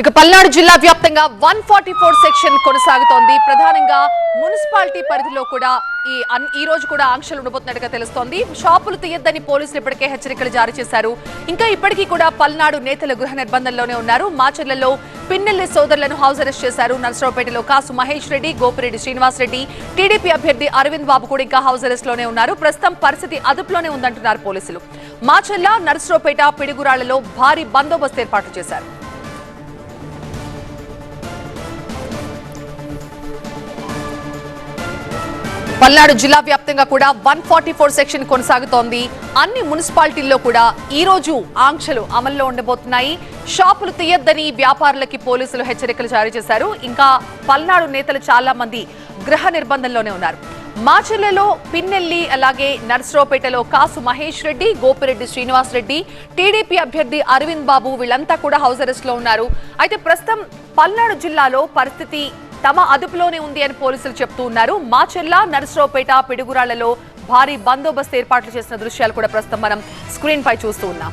ఇక పల్నాడు జిల్లా వ్యాప్తంగా వన్ ఫార్టీ ఫోర్ సెక్షన్ కొనసాగుతోంది. ప్రధానంగా మున్సిపాలిటీ పరిధిలో కూడా ఈ అన్- ఈ రోజు కూడా ఆంక్షలు ఉండబోతున్నట్టుగా తెలుస్తోంది. షాపులు తీయద్దని పోలీసులు ఇప్పటికే హెచ్చరికలు జారీ చేశారు. ఇంకా ఇప్పటికీ కూడా పల్నాడు నేతలు గృహ నిర్బంధంలోనే ఉన్నారు. మాచర్లలో పిన్నెల్లి సోదరులను హౌస్ అరెస్ట్ చేశారు. నర్సరావుపేటలో Kasu Mahesh Reddy Gopireddy Srinivas Reddy T D P అభ్యర్థి అరవింద్ బాబు కూడా ఇంకా హౌస్ అరెస్ట్లోనే ఉన్నారు. ప్రస్తుతం పరిస్థితి అదుపులోనే ఉందంటున్నారు పోలీసులు. మాచర్ల నర్సరావుపేట పిడుగురాళ్ళలో భారీ బందోబస్తు ఏర్పాట్లు చేశారు. పల్నాడు జిల్లా వ్యాప్తంగా కూడా వన్ ఫార్టీ ఫోర్ సెక్షన్ కొనసాగుతోంది. అన్ని మున్సిపాలిటీల్లో కూడా ఈ రోజు ఆంక్షలు అమల్లో ఉండబోతున్నాయి. షాపులు తీయొద్దని వ్యాపారులకి పోలీసులు హెచ్చరికలు జారీ చేశారు. ఇంకా పల్నాడు నేతలు చాలా మంది గృహ నిర్బంధంలోనే ఉన్నారు. మాచర్లలో పిన్నెల్లి అలాగే నర్సరావుపేటలో Kasu Mahesh Reddy Gopireddy Srinivas Reddy T D P అభ్యర్థి అరవింద్ బాబు వీళ్ళంతా కూడా హౌస్ అరెస్ట్లో ఉన్నారు. అయితే ప్రస్తుతం పల్నాడు జిల్లాలో పరిస్థితి తమ అదుపులోనే ఉంది అని పోలీసులు చెప్తూ ఉన్నారు. మాచెల్ల నరసరావుపేట పిడుగురాళ్ళలో భారీ బందోబస్తు ఏర్పాట్లు చేసిన దృశ్యాలు కూడా ప్రస్తుతం మనం స్క్రీన్ పై చూస్తూ ఉన్నాం.